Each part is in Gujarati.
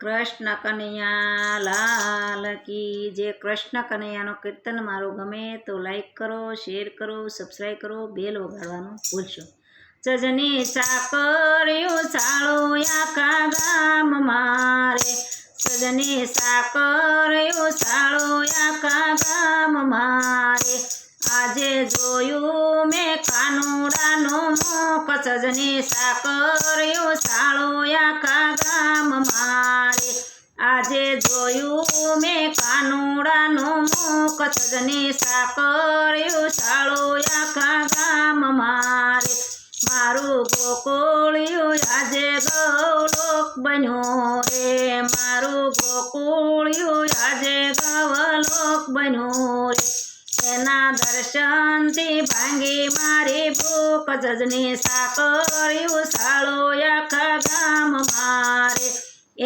કૃષ્ણ કનૈયા, લાલ કી જે કૃષ્ણ કનૈયાનો કીર્તન મારો ગમે તો લાઈક કરો શેર કરો સબસ્ક્રાઈબ કરો બેલ વગાડવાનું ભૂલશો. સજની સાકર્યું ચાળો આખા ગામ મારે સજની સાકર્યું ચાળો આખા ગામ મારે આજે જોયું મેં કાનુડાનું મુખ સજની સાકર્યું સાળો આખા ગામ મારે આજે જોયું મેં કાનુડાનું મુખ સજની સાકર્યું સાળો આખા ગામ મારે મારું ગોકુળિયું આજે ગૌલોક બન્યું રે. મારું ગોકુળિયું આજે ગવલોક બન્યું રે. એના દર્શનથી ભાંગી મારી ભૂખ, જજની સાકર્યું સાળો આખા ગામ મારે.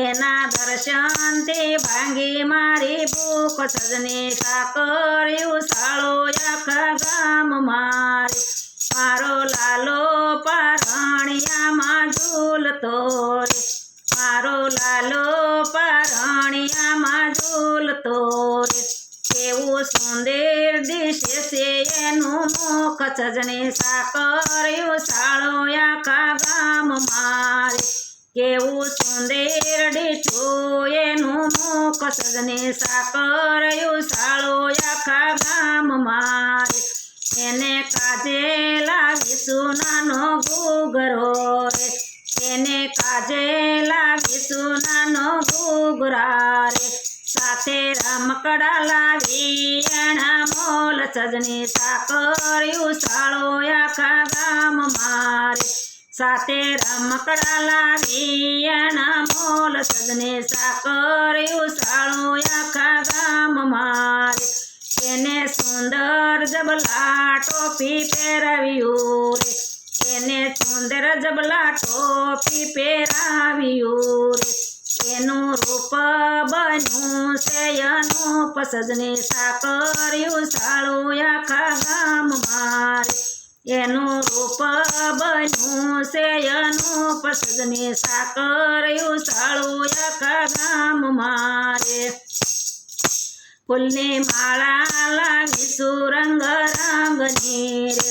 એના દર્શનથી ભાંગી મારી ભૂખ સજની સાકર્યું સાળો આખા ગામ મારે. મારો લાલો પારણિયામાં ઝૂલતો રે મારો લાલો પારણિયામાં ઝૂલતો રે સુંદર દિશે એનું મુખ સજને સાકર્યું સાળો આખા ગામ મારે. કેવું સુંદર ડીઠું એનું મુખ સજને સાકર્યું સાળો આખા ગામ મારે. એને કાજે લાગીશું નાનો ગુગરો રે. એને કાજે લાગીશું નાનો ગુગરા રે. સાથે રમકડા લાવી એના મોલ સજની સાકર્યું સાળો આખા ગામ મારે સાથે રમકડા લાવી એના મોલ સજને સાકર્યું સાળો આખા ગામ મારે એને સુંદર જબલા ટોપી પહેરાવ્યું રે એને સુંદર જબલા ટોપી પહેરાવ્યું રે એનું રૂપ બન્યું છે અનુપ સજને સાકર્યું સાળું આખા ગામ મારે એનું રૂપ બન્યું છે અનુપ સજને સાકર્યું સાળું આખા ગામ મારે ફૂલની માળા લાગીશું રંગ રંગની રે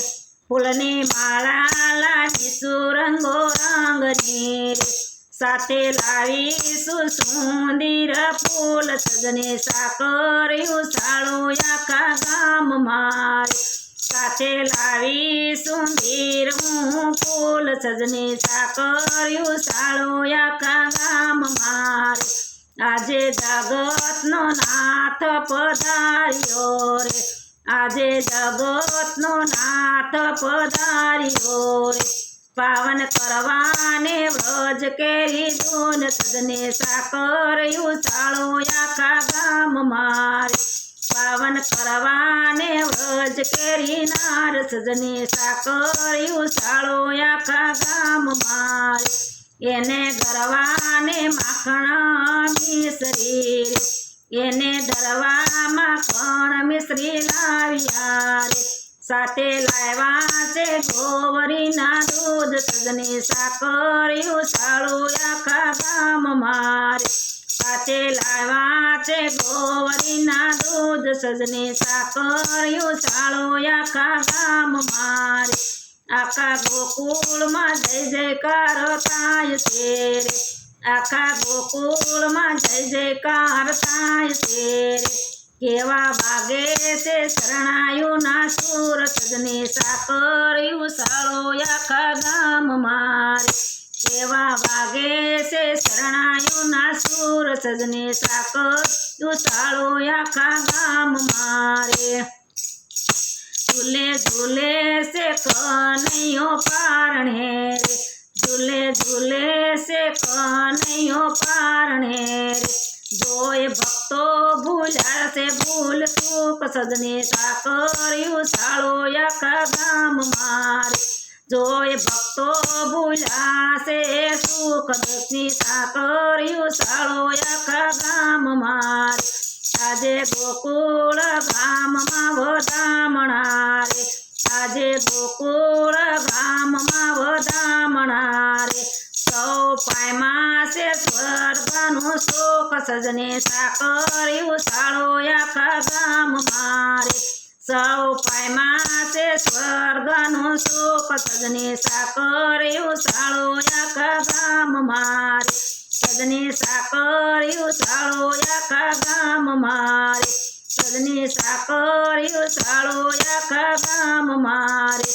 ફૂલની માળા લાગીશું રંગો રંગની રે સાથે લાવીશું સુંદર ફૂલ. સજને સાકર્યું સાળું આખા ગામ મારે સાથે લાવીશું હું ફૂલ. સજને સાકર્યું સાળું આખા ગામ મારે આજે જગતનો નાથ પધાર્યો રે. આજે જગતનો નાથ પધાર્યો રે. પાવન કરવાને વ્રજ કેરી દૂન સદને સાકર્યું ચાળો આખા ગામ મારે. પાવન કરવાને વ્રજ કેરી નાર સજને સાકર્યું ચાળો આખા ગામ મારે. એને ગરવાને માખણ મિશ્રી એને દરવામાં કણ મિશ્રી લાવ્યા સાથે લાવ્યા છે ગોવરીના દૂધ સજને સાકર્યું સાળું આખા ગામ મારે સાથે લાવ્યા છે ગોવરીના દૂધ સજને સાકર્યું સાળું આખા ગામ મારે આખા ગોકુળમાં જય જયકાર થાય છે રે આખા ગોકુળમાં જય જયકાર થાય છે રે કેવા વાગે છે શરણાયું ના સુર સજને સાકર્યું સાળો આખા ગામ મારે કેવા વાગે છે શરણાયું ના સુર સજને સાકર્યું સાળો આખા ગામ મારે ઝૂલે ઝૂલે સે કનૈયો પારણે રે ઝૂલે ઝૂલે સે કનૈયો પારણે રે જોય ભક્તો ભૂલ્યા છે ભૂલ સુખ સજને સાકર્યું સાળો આખા ગામ મારે જોય ભક્તો ભૂલાશે સુખ દુઃખની સાકર્યું સાળો આખા ગામ મારે આજે ગોકુળ ગામમાં વધામણા રે. આજે ગોકુળ ગામમાં સજને સાકર્યું સાળો આખા ગામ મારે સૌ પાયમાં છે સ્વર્ગનું સુખ સજને સાકર્યું સાળો આખા ગામ મારે સજને સાકર્યું સાળો આખા ગામ મારે સજને સાકર્યું સાળો આખા ગામ મારે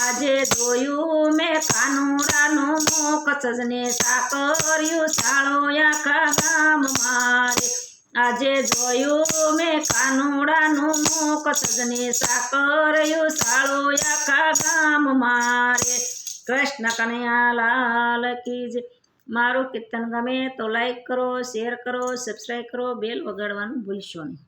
આજે જોયું મેં કાનુડાનું મુખ સજને સાકર્યું સાળો આખા ગામ મારે આજે જોયું મેં કાનુડાનું મુખ સજને સાકર્યું સાળો આખા ગામ મારે કૃષ્ણ કનૈયા લાલ કી જય મારું કીર્તન ગમે તો લાઈક કરો શેર કરો સબસ્ક્રાઈબ કરો બેલ વગાડવાનું ભૂલશો નહીં